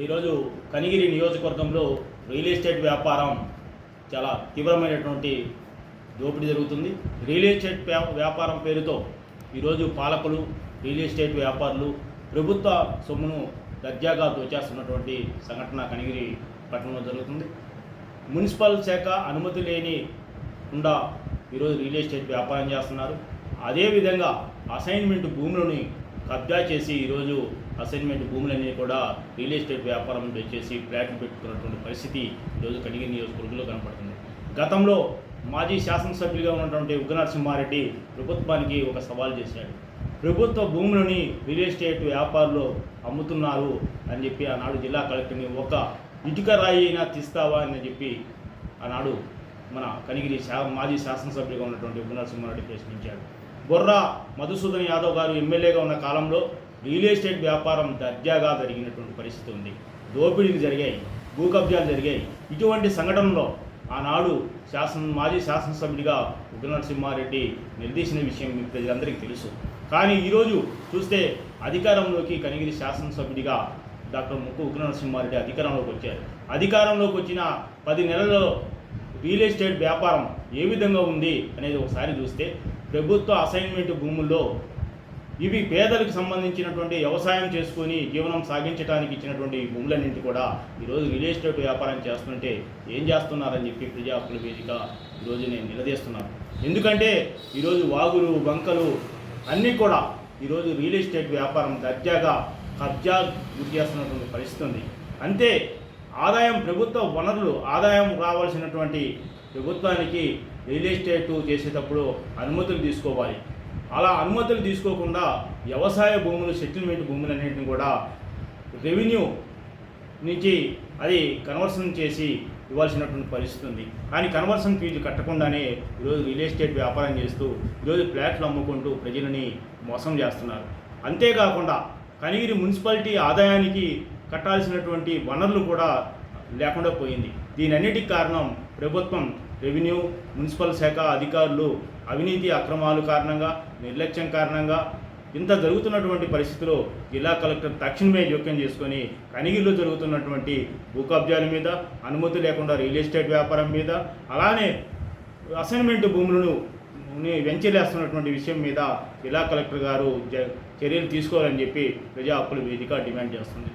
ఈరోజు కనిగిరి నియోజకవర్గంలో real estate వ్యాపారం చాలా తీవ్రమైనటువంటి దోపిడీ జరుగుతుంది. రియల్ ఎస్టేట్ వ్యా- వ్యాపారం పేరుతో ఈరోజు పాలకులు రియల్ ఎస్టేట్ వ్యాపారులు ప్రభుత్వ సొమ్మును దర్జాగా దోచేస్తున్నటువంటి సంఘటన కనిగిరి పట్టణంలో జరుగుతుంది. మున్సిపల్ శాఖ అనుమతి లేని కుండా ఈరోజు రియల్ ఎస్టేట్ వ్యాపారం చేస్తున్నారు. అదేవిధంగా అసైన్మెంట్ భూములని కబ్జా చేసి ఈరోజు అసైన్మెంట్ భూములన్నీ కూడా రియల్ ఎస్టేట్ వ్యాపారం చేసి ఫ్లాట్లు పెట్టుకున్నటువంటి పరిస్థితి ఈరోజు కనిగిరి నియోజకవర్గంలో కనపడుతుంది. గతంలో మాజీ శాసనసభ్యులుగా ఉన్నటువంటి ఉగ్రనరసింహారెడ్డి ప్రభుత్వానికి ఒక సవాల్ చేశాడు. ప్రభుత్వ భూములని రియల్ ఎస్టేట్ వ్యాపారులు అమ్ముతున్నారు అని చెప్పి ఆనాడు జిల్లా కలెక్టర్ని ఒక ఇటుక రాయి అయినా తీస్తావా అని చెప్పి ఆనాడు మన కనిగిరి శా మాజీ శాసనసభ్యులుగా ఉన్నటువంటి ఉగ్రనరసింహారెడ్డి ప్రశ్నించాడు. బొర్రా మధుసూదన్ యాదవ్ గారు ఎమ్మెల్యేగా ఉన్న కాలంలో రియల్ ఎస్టేట్ వ్యాపారం దర్జాగా జరిగినటువంటి పరిస్థితి ఉంది. దోపిడీలు జరిగాయి భూ కబ్జాలు జరిగాయి. ఇటువంటి సంఘటనలో ఆనాడు శాసన మాజీ శాసనసభ్యుడిగా ఉగ్రనరసింహారెడ్డి నిర్దేశించిన విషయం మీ ప్రజలందరికీ తెలుసు. కానీ ఈరోజు చూస్తే అధికారంలోకి కనిగిరి శాసనసభ్యుడిగా డాక్టర్ ముక్కు ఉగ్రనరసింహారెడ్డి అధికారంలోకి వచ్చారు. అధికారంలోకి వచ్చిన పది నెలల్లో రియల్ ఎస్టేట్ వ్యాపారం ఏ విధంగా ఉంది అనేది ఒకసారి చూస్తే ప్రభుత్వ అసైన్మెంట్ భూముల్లో ఇవి పేదలకు సంబంధించినటువంటి వ్యవసాయం చేసుకొని జీవనం సాగించడానికి ఇచ్చినటువంటి భూములన్నింటి కూడా ఈరోజు రియల్ ఎస్టేట్ వ్యాపారం చేస్తుంటే ఏం చేస్తున్నారని చెప్పి ప్రజా హక్కుల వేదిక ఈరోజు నేను నిలదీస్తున్నాను. ఎందుకంటే ఈరోజు వాగులు బంకలు అన్నీ కూడా ఈరోజు రియల్ ఎస్టేట్ వ్యాపారం దర్జాగా కబ్జా గురి చేస్తున్నటువంటి పరిస్థితి ఉంది. అంతే ఆదాయం ప్రభుత్వ వనరులు ఆదాయం రావాల్సినటువంటి ప్రభుత్వానికి రియల్ ఎస్టేట్ చేసేటప్పుడు అనుమతులు తీసుకోవాలి. అలా అనుమతులు తీసుకోకుండా వ్యవసాయ భూములు సెటిల్మెంట్ భూములు భూములన్నింటిని కూడా రెవెన్యూ నుంచి అది కన్వర్షన్ చేసి ఇవ్వాల్సినటువంటి పరిస్థితి ఉంది. కానీ కన్వర్షన్ ఫీజు కట్టకుండానే ఈరోజు రియల్ ఎస్టేట్ వ్యాపారం చేస్తూ ఈరోజు ఫ్లాట్లు అమ్ముకుంటూ ప్రజలని మోసం చేస్తున్నారు. అంతేకాకుండా కనిగిరి మున్సిపాలిటీ ఆదాయానికి కట్టాల్సినటువంటి వనరులు కూడా లేకుండా పోయింది. దీనన్నిటికి కారణం ప్రభుత్వం రెవెన్యూ మున్సిపల్ శాఖ అధికారులు అవినీతి అక్రమాలు కారణంగా నిర్లక్ష్యం కారణంగా ఇంత జరుగుతున్నటువంటి పరిస్థితిలో జిల్లా కలెక్టర్ తక్షణమే జోక్యం చేసుకొని కనిగిరిలో జరుగుతున్నటువంటి భూ కబ్జాల మీద అనుమతి లేకుండా రియల్ ఎస్టేట్ వ్యాపారం మీద అలానే అసైన్మెంట్ భూములను వెంచలేస్తున్నటువంటి విషయం మీద జిల్లా కలెక్టర్ గారు చర్యలు తీసుకోవాలని చెప్పి ప్రజా హక్కుల వేదిక డిమాండ్ చేస్తుంది.